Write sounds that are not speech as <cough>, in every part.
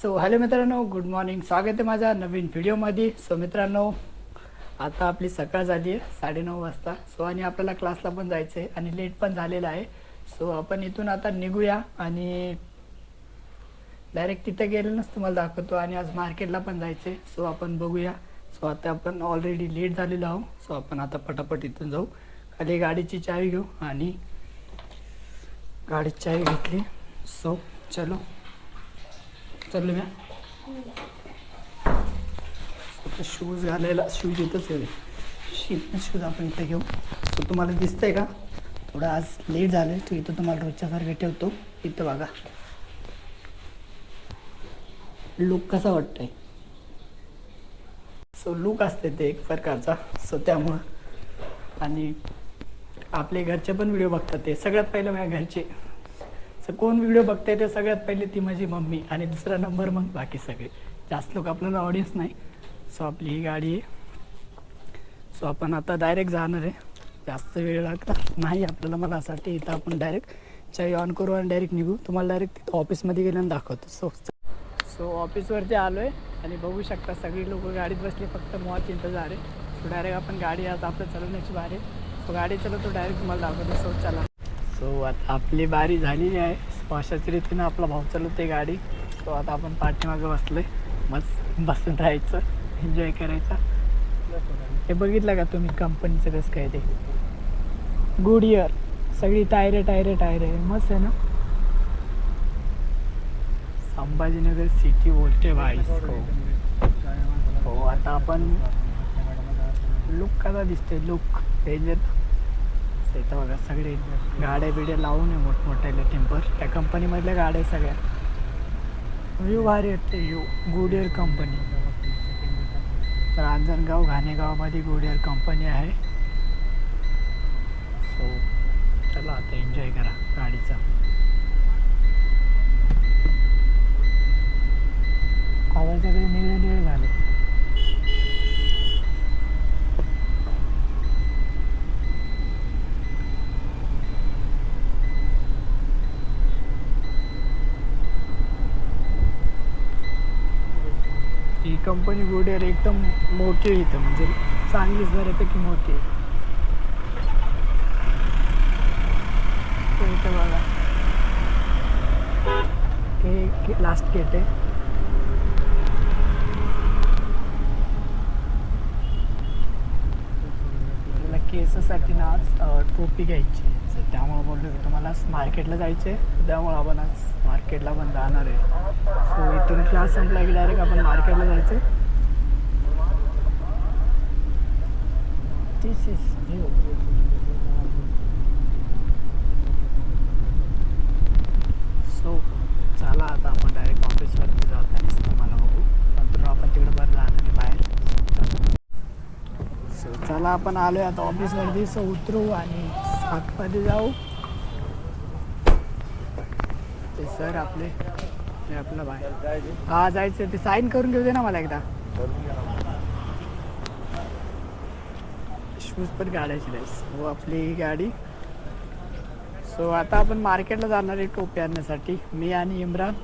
So hello मित्रांनो good morning स्वागत आहे माझ्या नवीन व्हिडिओमध्ये सो मित्रांनो आता आपली सकाळ झाली आहे साडेनऊ वाजता. सो आणि आपल्याला क्लासला पण जायचं आहे आणि लेट पण झालेला आहे. सो आपण इथून आता निघूया आणि डायरेक्ट तिथे गेलेलंच तुम्हाला दाखवतो आणि आज मार्केटला पण जायचं आहे. सो आपण बघूया. सो आता आपण ऑलरेडी लेट झालेलो आहोत. सो आपण आता पटापट इथून जाऊ. खाली गाडीची चावी घेऊ आणि गाडीची चावी घेतली. सो चलो. चलो म्या शूज घालायला शूज इथंच आहे. शीत शूज आपण इथे घेऊ. सो तुम्हाला दिसतंय का? थोडं आज लेट झालं तो इथं तुम्हाला रोजच्यासारखं ठेवतो. इथं बघा. लुक कसा वाटतंय? सो लुक असते ते एक प्रकारचा. सो त्यामुळं. आणि आपले घरचे पण व्हिडिओ बघतात ते. सगळ्यात पहिलं माझ्या घरचे. तर कोण व्हिडिओ बघताय ते सगळ्यात पहिले ती माझी मम्मी आणि दुसरा नंबर मग बाकी सगळे. जास्त लोक आपल्याला ऑडियन्स नाही. सो आपली ही गाडी आहे. सो आपण आता डायरेक्ट जाणार आहे. जास्त वेळ लागता नाही आपल्याला मला असं वाटते इथं आपण डायरेक्ट चावी ऑन करू आणि डायरेक्ट निघू. तुम्हाला डायरेक्ट तिथं ऑफिसमध्ये गेल्यानं दाखवतो. सो सो ऑफिसवरती आलो आहे आणि बघू शकता सगळी लोक गाडीत बसली फक्त मॉच इंतजार आहे सो डायरेक्ट आपण गाडी आज आपलं चालवण्याची बारी सो गाडी चालवतो डायरेक्ट तुम्हाला दाखवतो. सो चला. सो आता आपली बारी झालेली आहे. स्पर्शाच्या रीतीनं आपला भाऊ चालवते गाडी. सो आता आपण पाठीमागं बसलोय. मस्त बसून राहायचं. एन्जॉय करायचा. हे बघितलं का तुम्ही कंपनीचं कसं काय ते? गुड इयर सगळी टायरे टायरे टायरे मस्त आहे ना? संभाजीनगर सिटी बोलते भाई. हो आता आपण लुक कसा दिसतोय? लुक डेंजर इथं बघा सगळे गाड्या बिड्या लावून आहे मोठमोठ्याले टेम्पर. त्या कंपनीमधल्या गाड्या सगळ्या. व्ह्यू भारी वाटते व्ह्यू. Goodyear company. रांजणगाव घाणेगावमध्ये गुडियर कंपनी आहे. सो चला आता एन्जॉय करा गाडीचा. आवाज सगळे निळे निळे झाले. ही कंपनी गुडेअर एकदम मोठी आहे इथं. म्हणजे चांगलीच बऱ्यापैकी मोठी आहे. इथं बघा. हे लास्ट गेट आहे. तुला केससाठी ना आज टोपी घ्यायची. जायचं त्यामुळं बोललो की तुम्हाला मार्केटला जायचं आहे त्यामुळे आपण आज मार्केटला पण जाणार आहे. सो इथून क्लास संपला की डायरेक्ट आपण मार्केटला जायचं दिस इज सो चला आता आपण डायरेक्ट ऑफिसवरती जात आहे तुम्हाला बघू नंतर आपण तिकडे बरं जाणार बाहेर. सो चला आपण आलो आहे आता ऑफिसवरती सो उतरू आणि आतमध्ये जाऊ. ते सर आपले ते आपलं बाहेर हा जायचं ते साईन करून घेऊ दे ना मला एकदा. शूज पण काढायचे नाही सो आपली ही गाडी. सो आता आपण मार्केटला जाणार आहे टोपी आणण्यासाठी. मी आणि इम्रान.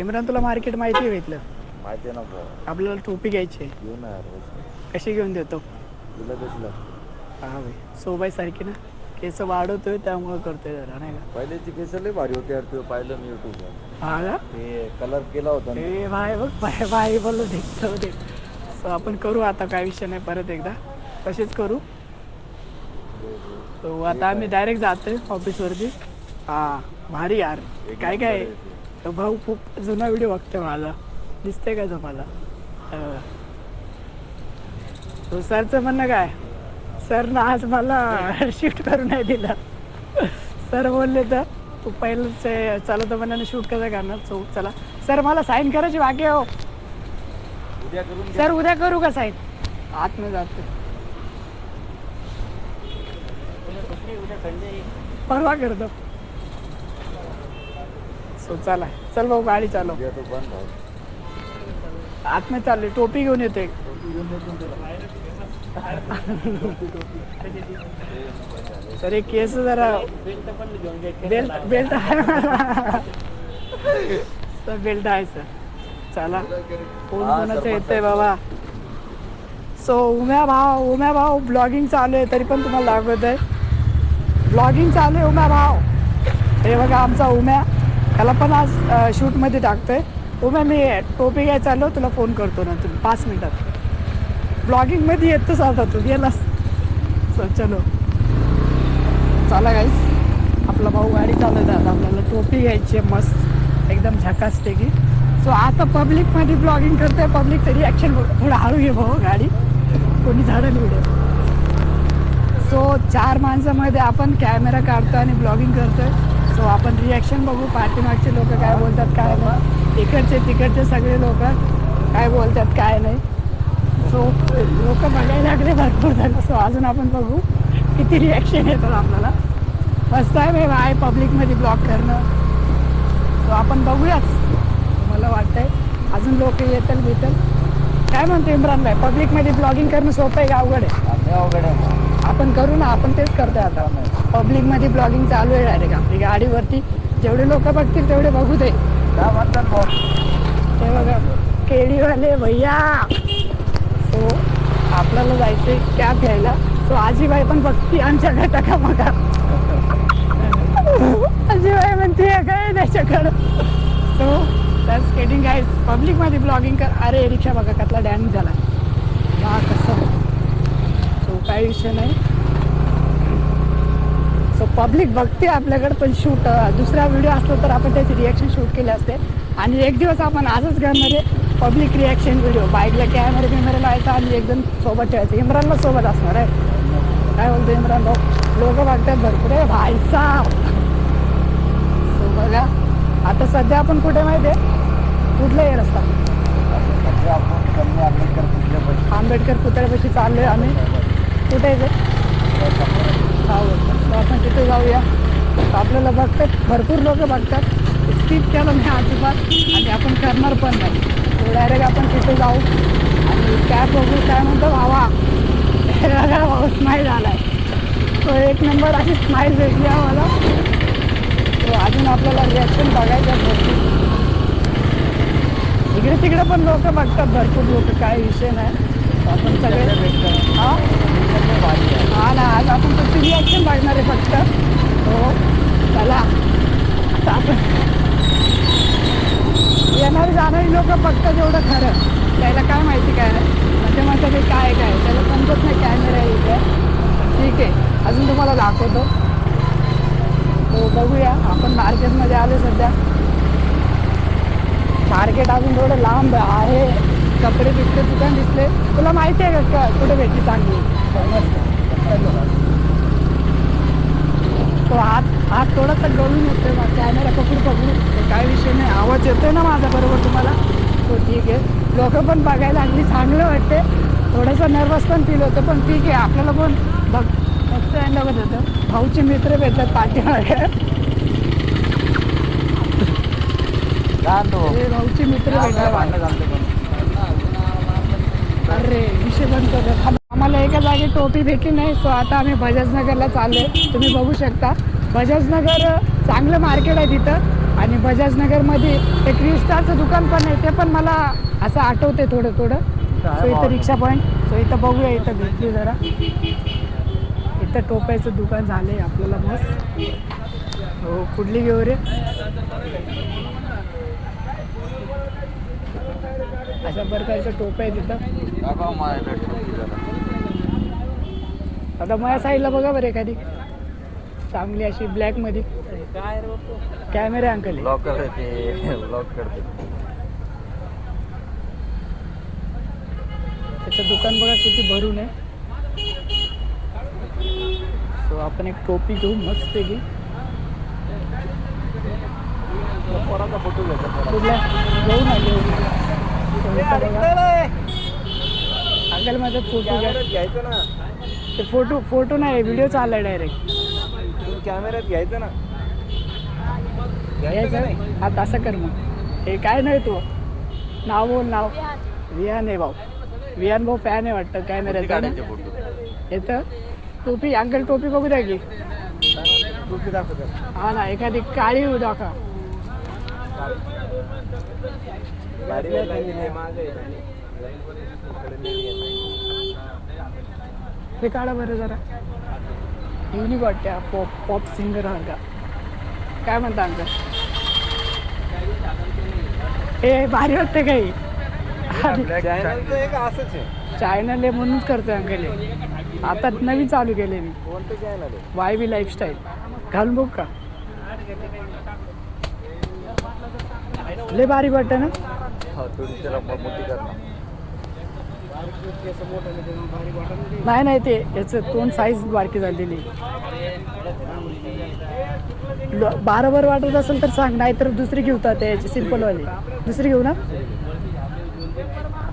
इम्रान तुला मार्केट माहिती आहे इथलं? माहिती आहे ना आपल्याला टोपी घ्यायची आहे. घेऊ ना यार कशी घेऊन देतो? तुला हा भाई. सोबाई सारखी ना केस वाढवतोय त्यामुळे करतोय जरा नाही का? पहिल्याची केस लय भारी होते यार तू पाहिलं मी युट्यूबवर हा का? ते कलर केला होता ना. ए भाई बघ भाई भाई बोललो देखतो दे. सो आपण करू आता काय विषय नाही परत एकदा. तसेच करू. तो आता आम्ही डायरेक्ट जातोय ऑफिसवरती हा भारी यार. काय काय? तो. भाऊ खूप जुना व्हिडिओ बघतोय माझा. दिसतंय का तुम्हाला. तो सरचं म्हणणं काय? सरनं आज मला शिफ्ट करू नाही दिला. सर बोलले तर तू पहिलं चालवतो म्हणण्याने शूट कसं करणार? सो चला. सर मला साईन करायची बाकी हो. सर उद्या करू का साईन आतमध्ये जातो. परवा करतो. सो चला. चल भाऊ गाडी चालव. आतमध्ये चालले टोपी घेऊन येते <laughs> तर एक केस जरा बेल्ट बेल्ट तर बेल्ट आहे सर. चला. कोण कोणाचं येतंय आहे. बाबा? सो उम्या भाव उम्या भाव ब्लॉगिंग चालू आहे तरी पण तुम्हाला दाखवत आहे. ब्लॉगिंग चालू आहे उम्या भाव हे बघा आमचा उम्या. त्याला पण आज शूटमध्ये टाकतोय. उम्या मी टोपी घ्यायला चाललो तुला फोन करतो ना तुम्ही पाच मिनिटात. ब्लॉगिंगमध्ये येतच आता तू गेलास. सो चलो. चला गाईस आपला भाऊ गाडी चालत आता. आपल्याला टोपी घ्यायची आहे मस्त. एकदम झकासते की. सो आता पब्लिकमध्ये ब्लॉगिंग करतोय. पब्लिकचं रिॲक्शन थोडं हळू घे भाऊ गाडी. कोणी झाडं निवडेल सो चार माणसामध्ये आपण कॅमेरा काढतो आणि ब्लॉगिंग करतोय. सो आपण रिॲक्शन बघू. पाठीमागचे लोक काय बोलतात काय नाही. इकडचे तिकडचे सगळे लोक काय बोलतात काय नाही. सो लोक बघायला लागले भरपूर झालं सो अजून आपण बघू किती रिॲक्शन येतात आपल्याला. फर्स्ट टाईम आहे आहे पब्लिकमध्ये ब्लॉग करणं. सो आपण बघूयाच मला वाटतंय. अजून लोक येतील भेटल. काय म्हणतो इम्रान भाई पब्लिकमध्ये ब्लॉगिंग करणं सोपं आहे का अवघड आहे? अवघड आहे. आपण करू ना आपण तेच करतोय आता. पब्लिकमध्ये ब्लॉगिंग चालू आहे डायरेक्ट आपली गाडीवरती. जेवढे लोक बघतील तेवढे बघू दे. काय म्हणतात? ते बघा केळीवाले भैया. सो आपल्याला जायचंय कॅब घ्यायला. सो आजीबाई पण बघती आमच्या घटका बघा आजीबाई म्हणते काय त्याच्याकडं? सो त्या स्केटिंग आहे पब्लिकमध्ये ब्लॉगिंग कर. अरे रिक्षा बघा कसला डॅमेज झाला. हा कसं? सो काही विषय नाही. सो पब्लिक बघते आपल्याकडे पण शूट दुसरा व्हिडिओ असला तर आपण त्याची रिॲक्शन शूट केले असते. आणि एक दिवस आपण आजच करणार आहे पब्लिक रिॲक्शन व्हिडिओ बाईकला कॅमेरे बिमेरा आणि एकदम सोबत ठेवायचं. इम्रानला सोबत असणार आहे. काय बोलतो इम्रान भाऊ? लोक बघतात भरपूर आहे. व्हायचा. सो बघा आता सध्या आपण कुठे माहिती आहे? कुठला आहे रस्ता? आंबेडकर पुतळ्यापाशी चाललो आहे आम्ही. कुठे आहे ते? हो. आपण तिथे जाऊया. आपल्याला बघतात. भरपूर लोक बघतात. स्किप केलं नाही अजिबात. आणि आपण करणार पण नाही. डायरेक्ट आपण तिथे जाऊ. कॅब बघू काय म्हणतो भावा भाऊ स्माईल आलाय तो एक नंबर अशी स्माईल भेटली आम्हाला तो अजून आपल्याला रिॲक्शन बघायचं आहे भरपूर. इकडे तिकडे पण लोक बघतात भरपूर लोक काय विषय नाही. आपण सगळे हा? हा ना आज आपण फक्त रिॲक्शन बघणार आहे फक्त. हो चला. आता आपण येणारी जाणारी लोक बघतात एवढं खरं. त्याला काय माहिती काय म्हणजे म्हणतात काय काय त्याला समजत नाही कॅमेरा आहे इथे. ठीक आहे. अजून तुम्हाला दाखवतो. तो बघूया. आपण मार्केटमध्ये आलो सध्या. मार्केट अजून थोडं लांब आहे. कपडे बिपडे दुकान दिसले. तुला माहिती आहे का कुठे भेटली चांगली? तो हात हात थोडासा गळून येतोय. कॅमेरा पकडू पकडू काय विषय नाही. आवाज येतोय ना माझा बरोबर तुम्हाला? तो ठीक आहे. लोक पण बघायला लागली चांगलं वाटते. थोडंसं नर्वस पण फील होतं पण ठीक आहे. आपल्याला पण बघ एंड बघत होतं. भाऊचे मित्र भेटतात पाठीमागे? हे. भाऊचे मित्र भेटतात. अरे विषय बंद करतो आम्हाला एका जागी टोपी भेटली नाही सो आता आम्ही बजाजनगरला चाललोय. तुम्ही बघू शकता. बजाजनगर चांगलं मार्केट आहे तिथं. आणि बजाजनगरमध्ये ते क्रिस्टाचं दुकान पण आहे ते पण मला असं आठवते थोडं थोडं. सो इथं रिक्षा पॉईंट सो इथं बघूया इथं भेटली जरा. इथं टोप्याचं दुकान झालंय आपल्याला मस्त. हो कुठली घेऊ रे? अशा प्रकारचं टोप आहे तिथं. आता माझ्या साईडला बघा बरं एखादी. चांगली अशी ब्लॅकमध्ये कॅमेरा अंकल आहे. ब्लॉक करते ब्लॉक करते. त्याचं दुकान बघा किती भरून आहे. सो आपण एक टोपी घेऊ मस्त की पोराचा फोटो घ्यायचा घेऊ ना घेऊ अंकल माझा फोटो घ्या. घ्यायचं ना. ते फोटो फोटो नाही व्हिडिओ चाललाय डायरेक्ट कॅमेऱ्यात घ्यायचं ना. घ्यायचं हा तसं कर मग. हे काय नाही तू. नाव बोल नाव. विहान आहे भाऊ. विहान भाऊ फॅन आहे वाटतं काढायचे फोटो? येतं टोपी अंकल टोपी बघू द्या की. टोपी दाखव हा ना एखादी काळी दाखवा. हे काढा बरं जरा. हा पॉप पॉप सिंगर हा का काय म्हणता अंकल? हे भारी वाटते काही. चॅनल आहे. म्हणूनच करतोय अंकल हे. आता नवीन चालू केले मी. वाय बी लाईफस्टाईल घालून बघ का? लय भारी वाटतं ना हो थोडी जरा मोठी करणार नाही नाही ते याचं तोंड साईज बारकी झालेली. ल- बारा बार वाटत असेल तर सांग नाही तर दुसरी घेऊ ता त्याची सिम्पलवाली दुसरी घेऊ ना?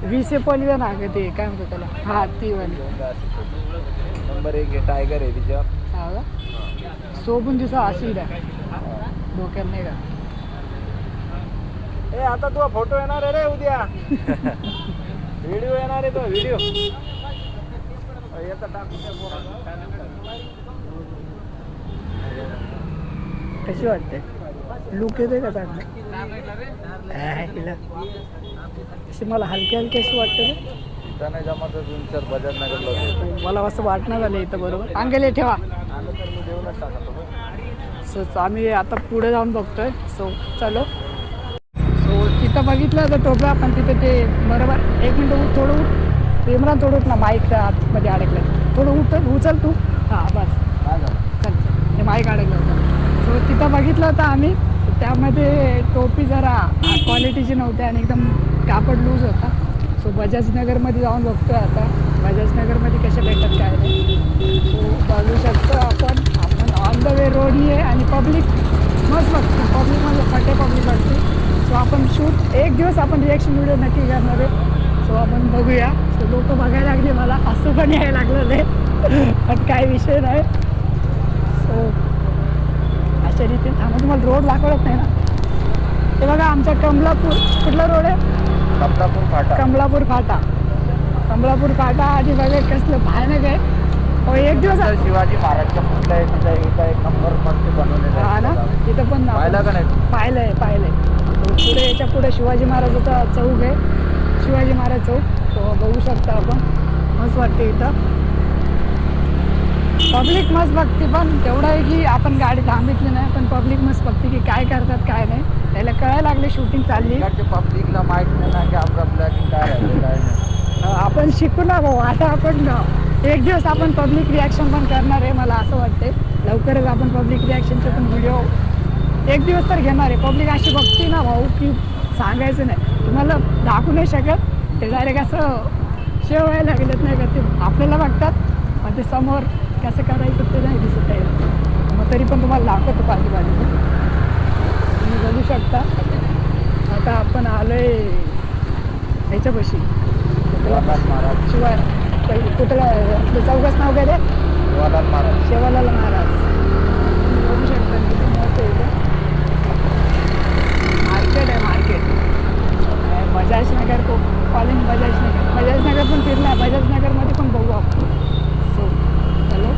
वीस एपवाली ना ते काय म्हणतात त्याला? हा ती वाली. नंबर एक टायगर आहे हा का? सोबून दिसा अशी द्या डोक्यात नाही का? ए आता तू फोटो येणार आहे रे उद्या. <laughs> व्हिडिओ येणार आहे तो व्हिडिओ. कशी वाटते? लुक येते का चांगलं? मला हलकी हलकी अशी वाटते रे इथं नाही जमत अजून सर बजाज नगरला होतो. मला असं वाटणं झालं इथं बरोबर? अंगले ठेवा. सो आम्ही आता पुढे जाऊन बघतोय. सो चलो. बघितलं तर टोपला पण तिथे ते बरोबर. एक मिनटं उठ थोडं उठ. इम्रान थोडं उठ ना माईक आतमध्ये अडकलं. थोडं उठ उचल तू. हां बस. चल चल. ते माईक अडकलं होतं. सो तिथं बघितलं होतं आम्ही. त्यामध्ये टोपी जरा क्वालिटीची नव्हती आणि एकदम कापड लूज होता. सो बजाजनगरमध्ये जाऊन बघतोय आता. बजाजनगरमध्ये कसे भेटतात काय सो बघू शकतो आपण. आपण ऑन द वे रोडनी आहे आणि पब्लिक मस्त बघतो पब्लिकमध्ये फटे पब्लिक वाटते सो आपण शूट एक दिवस आपण रिॲक्शन व्हिडिओ नक्की करणार आहे. सो आपण बघूया. सो लोक बघायला लागले मला. असं पण यायला लागलेलं आहे. पण काय विषय नाही. सो अशा रीतीने थांबा. तुम्हाला रोड दाखवत नाही ना. ते बघा आमचा कमलापूर. कुठला रोड आहे? कमलापूर फाटा. कमलापूर फाटा. कमलापूर फाटा आणि बघा कसलं भयानक आहे. एक दिवस शिवाजी महाराजच्या आहे इथं एक नंबर मस्त बनवलेला हा ना? आहे तिथं पण पाहिला का नाही? पाहिलंय पाहिलंय. पुढे याच्यापुढे शिवाजी महाराजाचा चौक आहे. शिवाजी महाराज चौक. तो बघू शकता आपण. मस्त वाटते इथं. पब्लिक मस्त बघते पण तेवढं आहे की आपण गाडी थांबितली नाही पण पब्लिक मस्त बघते की काय करतात काय नाही. त्याला कळायला लागले शूटिंग चालली. पब्लिकला माहीत नाही की आपलं काय काय आपण शिकू ना भाऊ. आता आपण एक दिवस आपण पब्लिक रिॲक्शन पण करणार आहे मला असं वाटते लवकरच आपण पब्लिक रिॲक्शनचे पण व्हिडिओ एक दिवस तर घेणार आहे. पब्लिक अशी बघते ना भाऊ की सांगायचं नाही. तुम्हाला दाखवू नाही शकत. ते डायरेक्ट असं शेव व्हायला लागलेत नाही का? ते आपल्याला बघतात पण ते समोर कसं करायचं ते नाही दिसत आहे. मग तरी पण तुम्हाला दाखवतो पाहिजे तुम्ही बघू शकता. आता आपण आलोय ह्याच्यापाशी शिवालाल महाराज. शिवाय पहिले कुठलं चौकाच नाव काय ते शिवालाल महाराज शेवालाल महाराज तुम्ही बघू शकता किती मस्त आहे इथं मार्केट आहे मार्केट बजाज नगर को कॉलिंग बजाज नगर बजाज नगर पण फिरला. बजाज नगरमध्ये पण बघू आपण. सो हॅलो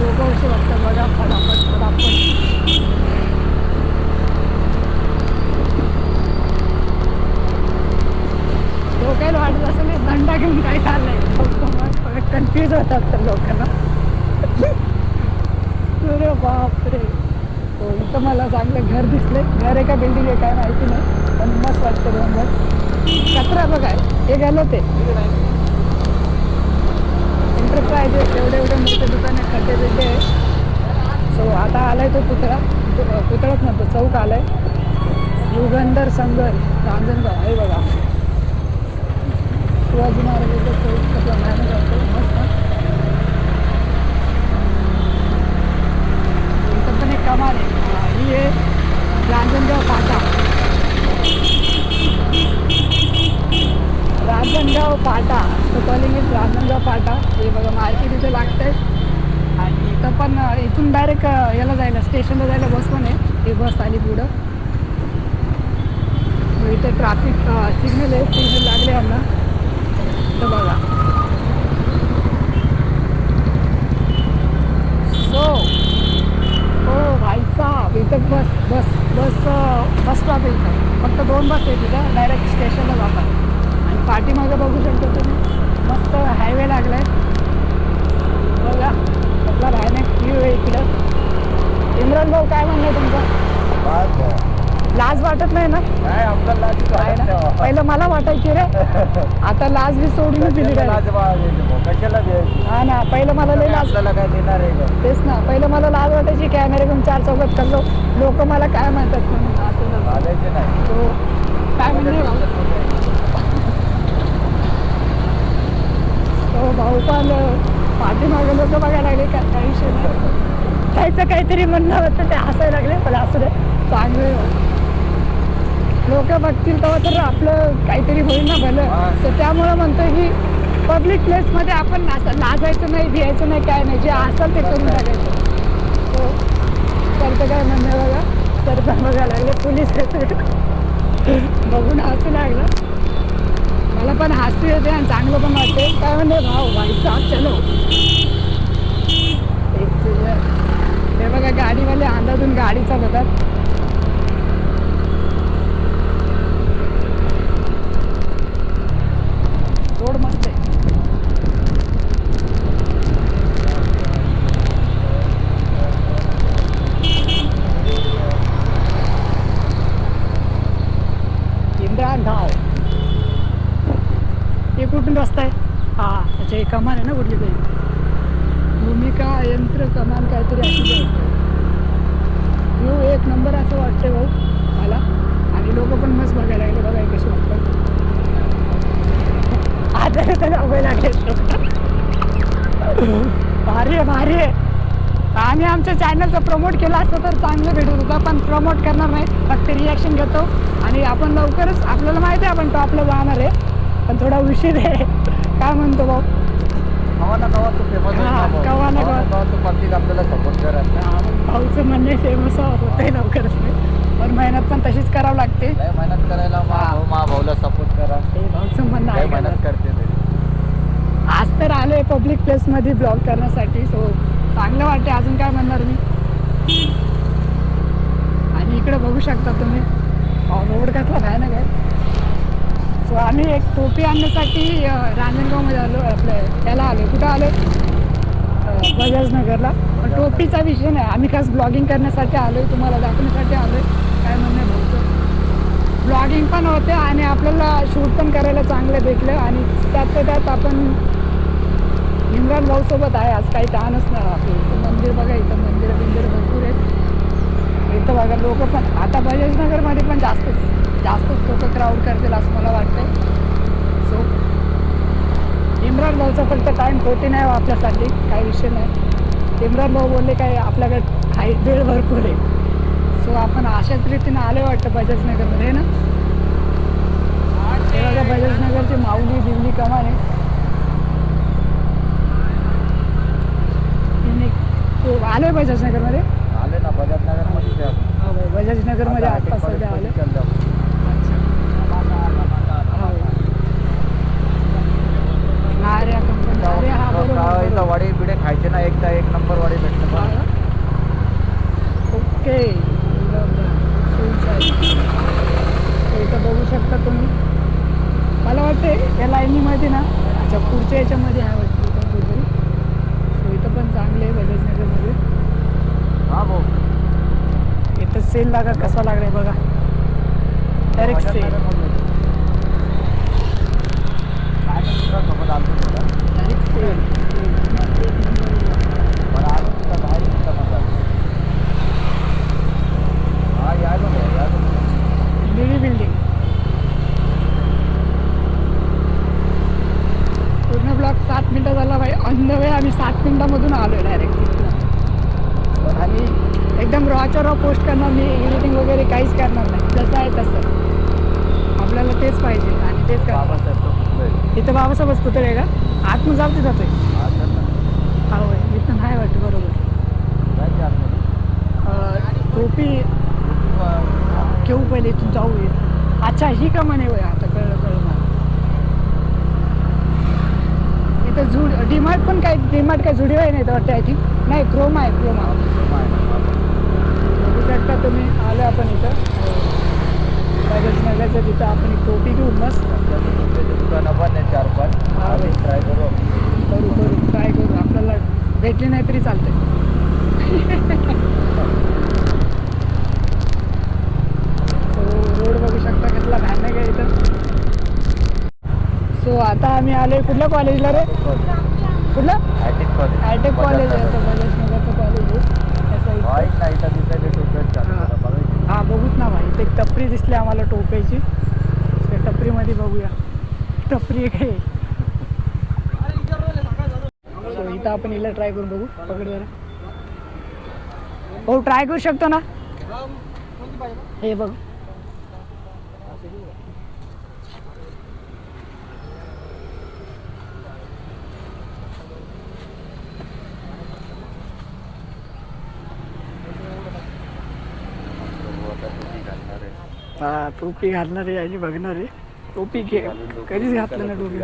लोक असे वाटतं. बघा फटाफट फटाफट. डोक्याला वाटत असेल मी दंडा घेऊन काय चाललंय? कन्फ्यूज होतात तर लोकांना. अरे बापरे. हो इथं मला चांगलं घर दिसले घर एका बिल्डिंग आहे काय माहिती नाही. वाटतं दोन कचरा बघा हे गेलो ते. एंटरप्राइजेस एवढे एवढे मोठे दुकान खड्डे बिड्डे आहे सो आता आलाय तो पुतळा. पुतळाच नव्हतं चौक आलाय. युगंधर संगर रांजणगाव हे बघा. शिवाजी महाराजांचा चौक कसला मॅन वाटतो मस्त. पण एक कमाल आहे. ही आहे रांजणगाव पाटा रांजणगाव फाटा तो कॉलिंग इज राजनगाव फाटा हे बघा मार्केट इथे लागतंय आणि इथं पण इथून डायरेक्ट याला जायला स्टेशनला जायला बस पण आहे. ही बस आली पुढं. मग इथे ट्रॅफिक सिग्नल आहे सिग्नल लागले यांना. तर बघा. सो हो भाई इथं बस बस बस बस स्टॉप आहे इथं. फक्त दोन बस आहेत तिथं डायरेक्ट स्टेशनला जातात. आणि पाठीमागं बघू शकतो तुम्ही. मस्त हायवे लागलाय. बघा आपला राहणे व्ह्यू आहे इकडं. इम्रान भाऊ काय म्हणणं तुमचं. लाज वाटत नाही ना. पहिलं मला वाटायची रे. आता लाज बी सोडून दिली हा ना पहिलं मला लई लाज आपल्याला काय देणार आहे का? तेच ना पहिलं मला लाज वाटायची कॅमेरे घेऊन चार चौकात करलो. लोक मला काय म्हणतात म्हणून? तो काय म्हणणे भाऊ पण पाठीमागे लोक बघायला लागले का काही त्याचं काहीतरी म्हणणं होतं ते हसायला लागले पण असं नाही चांगले लोक बघतील तेव्हा तर आपलं काहीतरी होईल ना भलं. तर त्यामुळं म्हणतो की पब्लिक प्लेसमध्ये आपण असं लाजायचं नाही भियायचं नाही काय नाही. जे असेल ते करून टाकायचं. हो सरचं काय म्हणणं बघा? पण बघायला लागले पोलीस <laughs> बघून हसू लागलं. मला पण हास्य येते आणि चांगलं पण वाटते. काय म्हणते भाऊ? भाई चलो. ते बघा गाडीवाले अंदाजून गाडी चालवतात रोड मस्त आहे इम्रान गाव हे कुठून रस्ता आहे हा अच्छा हे कमान आहे ना कुठली तरी भूमिका यंत्र कमान काहीतरी अशी व्ह्यू एक नंबर असं वाटते भाऊ मला आणि लोक पण मस्त बघायला लागले बघा हे कसे वाटतात आता तर जावं लागले भारी आहे भारी आहे आम्ही आमच्या चॅनलचं प्रमोट केलं असतं तर चांगलं भेटत होतं पण प्रमोट करणार नाही फक्त रिॲक्शन घेतो आणि आपण लवकरच आपल्याला माहिती आहे आपण टॉपला जाणार आहे. पण थोडा उशीर आहे. काय म्हणतो भाऊ? कवा ना कवा तू फेमस कवा ना कवा. तू पब्लिक आपल्याला सपोर्ट करा भाऊचं म्हणणे फेमस होतंय लवकरच नाही. पण मेहनत पण तशीच करावं लागते. मेहनत करायला मा. भाऊ मा भाऊला सपोर्ट करा. भाऊचं म्हणणं आहे मेहनत करते आज तर आलोय पब्लिक प्लेसमध्ये ब्लॉग करण्यासाठी सो चांगलं वाटते अजून काय म्हणणार मी? आणि इकडे बघू शकता तुम्ही. रोड कसला काय ना काय सो आम्ही एक टोपी आणण्यासाठी रांजणगावमध्ये आलो आपलं त्याला आलो. कुठं आलो? बजाजनगरला. पण टोपीचा विषय नाही. आम्ही खास ब्लॉगिंग करण्यासाठी आलोय तुम्हाला दाखवण्यासाठी आलो आहे काय म्हणणं आहे भाऊचं? ब्लॉगिंग पण होते आणि आपल्याला शूट पण करायला चांगलं भेटलं आणि त्यात त्यात आपण इम्रान भाऊसोबत आहे. आज काही ताणच नाही आपलं मंदिर बघायचं इथं मंदिर बिंदिर भरपूर नगर लोक पण आता बजाजनगरमध्ये पण जास्तच जास्तच लोक क्राऊड करतील असं मला वाटतंय. सो इम्रान भाऊचा फक्त टाईम खोटी नाही हो आपल्यासाठी काही विषय नाही. इम्रान भाऊ बोलले काय आपल्याकडे काही वेळ भरपूर आहे. सो आपण अशाच रीतीने आले वाटतं बजाज नगरमध्ये ना? हे बघा माऊली दिल्ली कमान आहे. तिने बजाज आलोय आले ना बजाज नगरमध्ये मध्ये भाई बजाजनगरमध्ये आत्ता सध्या आलो हा. इथं वडे बिडे खायचे ना एकदा एक नंबर वडे भेटले ओके. इथं बघू शकता तुम्ही. मला वाटते या लाईनीमध्ये ना अच्छा पुढच्या याच्यामध्ये आहे वाटतं. कुठेतरी. सो इथं पण चांगले आहे बजाजनगरमध्ये हा भाऊ. इथं सेल लागा कसा लागलाय बघा डायरेक्ट सेल डायरेक्ट सेल हा सात मिनटं झाला भाई ऑन द वे आम्ही सात मिनटामधून आलो डायरेक्ट आणि एकदम रॉच्या रॉ पोस्ट करणार मी एडिटिंग वगैरे काहीच करणार नाही. जसं आहे तसं. आपल्याला तेच पाहिजे आणि तेच करणार. बाबासाहेब तो तर इथं बाबासाहेबच आहे का? आतमध्ये जाते जातोय. हा, होय. इथं नाही वाटतं बरोबर. टोपी घेऊ पहिले इथून जाऊ येत अच्छा ही का म्हणे वय आता कळलं कळलं मला. इथं झुड डीमार्ट पण काय डीमार्ट काय झुडिओ आहे नाही तर वाटतं आय थिंक. नाही क्रोमा आहे क्रोमा. आहे बघू शकता तुम्ही आलो आपण इथं. नगरच्या तिथं आपण एक टोपी घेऊ मस्त. दुकानं पण आहे चार पाच. हा. ट्राय करू. करू करू. ट्राय करू. आपल्याला भेटली नाही तरी चालतंय. सो रोड बघू शकता कसला भयानक आहे इथं. सो आता आम्ही आलोय कुठल्या कॉलेजला रे? कुठलं? आयटी कॉलेज आयटेक कॉलेज आहे बजाज नगरचं कॉलेज आहे त्याचं इथं- वाईट नाही तर तिथे भेटून हा. बघायची हा बघूच ना भाई इथे एक टपरी दिसली आम्हाला टोप्याची. त्या टपरीमध्ये बघूया. टपरी आहे. काय इथं आपण हिला ट्राय करून बघू. पकड जरा. हो ट्राय करू शकतो ना? हे बघ. हा टोपी घालणार आहे आणि बघणार. आहे टोपी घे. कधीच घातलं ना टोपी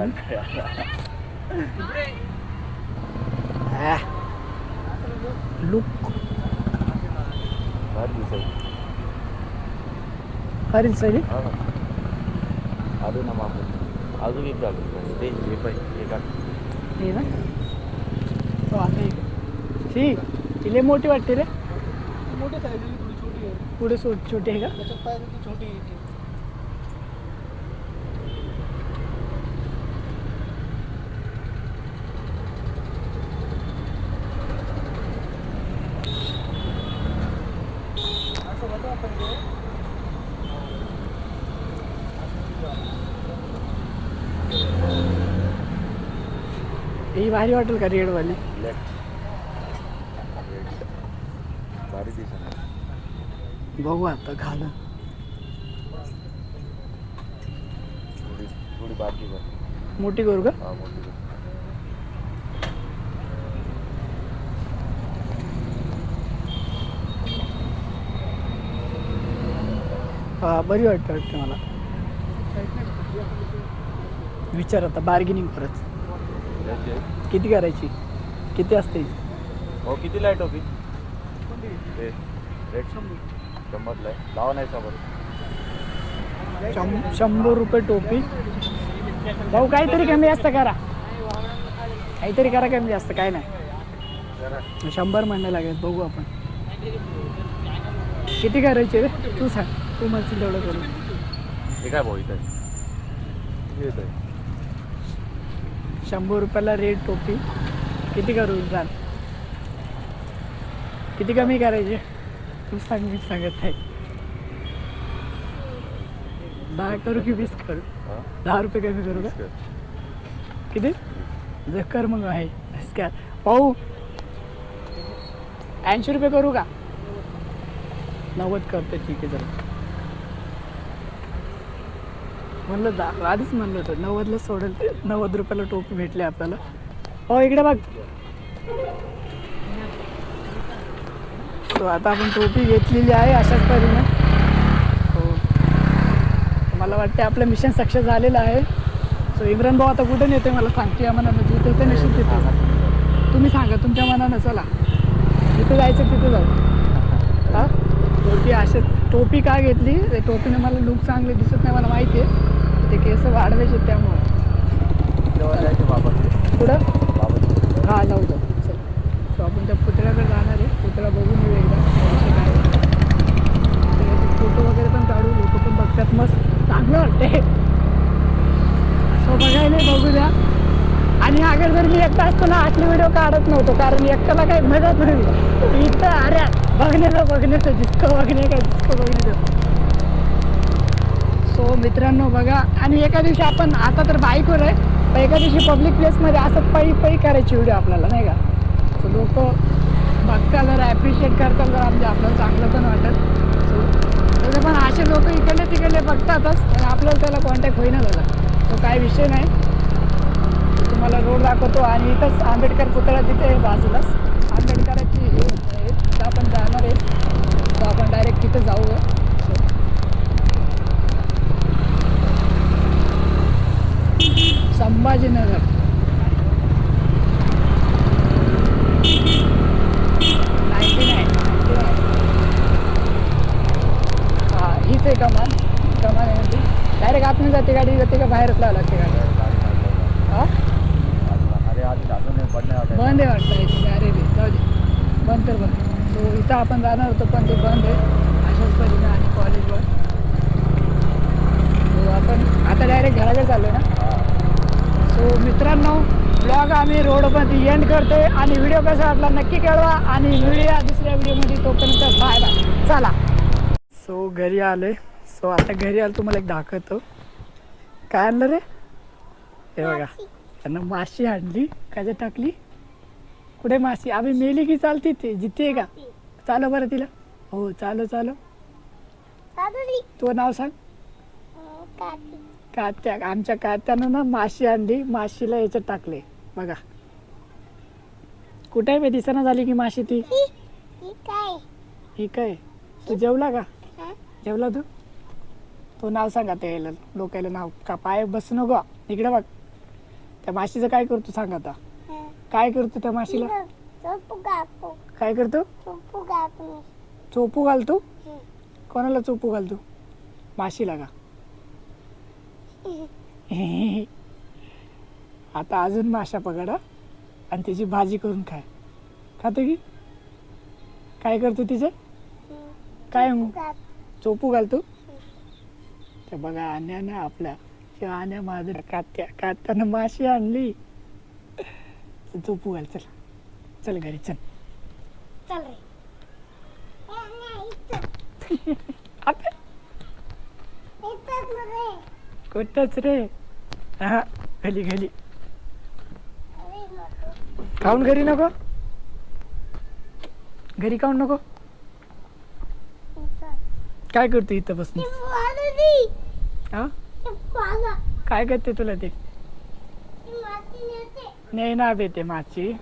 लुक हरी सरी अजून अजून एक झालं हे हे हे शी तिले मोठी वाटते रे मोठी साईज थोडी छोटी आहे पुढे सो छोटी आहे का त्याच्यात पाहिजे ती छोटी आहे असं होतं आपण ते. ही भारी वाटेल का रेडवाली ब्लॅक भारी दिसत बघू आता घालून थोडी थोडी बारकी कर. मोठी करू का? हा मोठी कर. हा बरी वाटते वाटते मला. विचार आता बार्गेनिंग परत. आहे. किती करायची? किती असते? हो किती लाइट होती? ते रेट शंभरला आहे. लावा नाही समोर शं- शंभर रुपये टोपी. भाऊ काहीतरी कमी जास्त करा. काहीतरी करा कमी जास्त काय नाही. शंभर म्हणणं लागेल बघू आपण. किती करायचे रे? तू सांग. तू म्हणशील तेवढं करू हे काय भाऊ इथं शंभर रुपयाला रेड टोपी. किती करू? चाल किती कमी करायचे? तू सांग मी सांगत नाही दहा करू की वीस करू? दहा रुपये कमी करू का. किती? जकर मग आहे. काय पाहू. ऐंशी रुपये करू का? नव्वद करते ठीक आहे जरा म्हणलं दा आधीच म्हणलं होतं नव्वदला सोडेल ते नव्वद रुपयाला टोपी भेटली आपल्याला. हो इकडे बघ. तो आता आपण टोपी घेतलेली आहे अशाच परीने. हो. मला वाटते आपलं मिशन सक्सेस झालेलं आहे. सो इम्रान भाऊ आता कुठे नेते मला सांगते आम्हाला जिथे ते नशीब तिथे तुम्ही सांगा तुमच्या मनानं चला. जिथे जायचं तिथे जाऊ. हा? टोपी असे टोपी का घेतली? ते टोपीने मला लुक चांगले दिसत नाही मला माहिती आहे. ते केस वाढवायचे त्यामुळे. पुढं हा जाऊ जाऊ. चल. सो आपण त्या पुतळ्याकडे जाणार आहे बघून येऊ एकदा. फोटो वगैरे पण काढू लोक पण बघतात. मस्त चांगलं वाटते सो बघायला बघू द्या आणि अगर जर मी एकटा असतो ना असले व्हिडिओ काढत नव्हतो कारण एकट्याला काही मजा नाही. इथं अरे बघण्याचं बघण्याचं जितकं बघणे काय जितकं बघण्याचं सो मित्रांनो बघा आणि एका दिवशी आपण आता तर बाईकवर आहे पण एका दिवशी पब्लिक प्लेसमध्ये असं पळी पळी करायची व्हिडिओ आपल्याला नाही का? सो लोक बघता जर ॲप्रिशिएट करतात जर म्हणजे आपल्याला चांगलं पण वाटत. सो तसे पण असे लोक इकडले तिकडले बघतातच पण आपल्याला त्याला कॉन्टॅक्ट होईना झाला. सो काय विषय नाही. तुम्हाला रोड दाखवतो आणि इथंच आंबेडकर पुतळा तिथे बाजूलाच आंबेडकराची हे तिथं आपण जाणार आहे. तर आपण डायरेक्ट तिथे जाऊया. संभाजीनगर नाईन्टी नाईन कमाल आहे डायरेक्ट आपण जाते गाडी जाते का बाहेरच लावं लागते गाडी हा अरे आधी अजून पडण्या बंद आहे वाटतं इथे अरे रे जाऊ दे बंद कर बंद आपण जाणार होतो पण ते बंद आहे. अशाच परीने आणि कॉलेजवर सो आपण आता डायरेक्ट घराकडे चाललो ना? सो मित्रांनो ब्लॉग आम्ही रोडमध्ये एंड करतोय आणि व्हिडिओ कसा वाटला नक्की कळवा आणि व्हिडिओ दुसऱ्या व्हिडिओमध्ये तोपर्यंत बाय बाय चला. सो घरी आलोय. सो आता घरी आलो तुम्हाला एक दाखवतो. काय आणलं रे? हे बघा. त्यांना माशी आणली. काय टाकली? कुठे माशी? आम्ही मेली की चालती ते? जिथे का? चालो बरं तिला. हो चालो चालो तो नाव सांग. कात्या. आमच्या कात्यानं ना माशी आणली. माशीला याच्यात टाकले. बघा. कुठे आहे मी दिसना झाली की माशी ती? ही काय? तू जेवला का? जेवला तू? तो नाव सांगा ते लोकायला नाव का? पाय बस नको. इकडे बघ. त्या माशीचं काय करतो सांग आता. काय करतो त्या माशीला? काय करतो? चोपू घालतो. कोणाला चोपू घालतो? माशीला का? <laughs> आता अजून माशा पकडा आणि त्याची भाजी करून खाय खातो की? काय करतो तिचं? काय मग? चोपू घालतो. तर बघा आण्या ना आपल्या किंवा आण्या माझं कात्या कात्यानं माशी आणली. तर चोपू घाल चल. चल घरी चल. <laughs> आता? कुठंच रे. हा घरी घरी खाऊन घरी नको? घरी खाऊन नको? काय करतो इथं बसून? हा? काय करते तुला ते? नाही ना येते माची.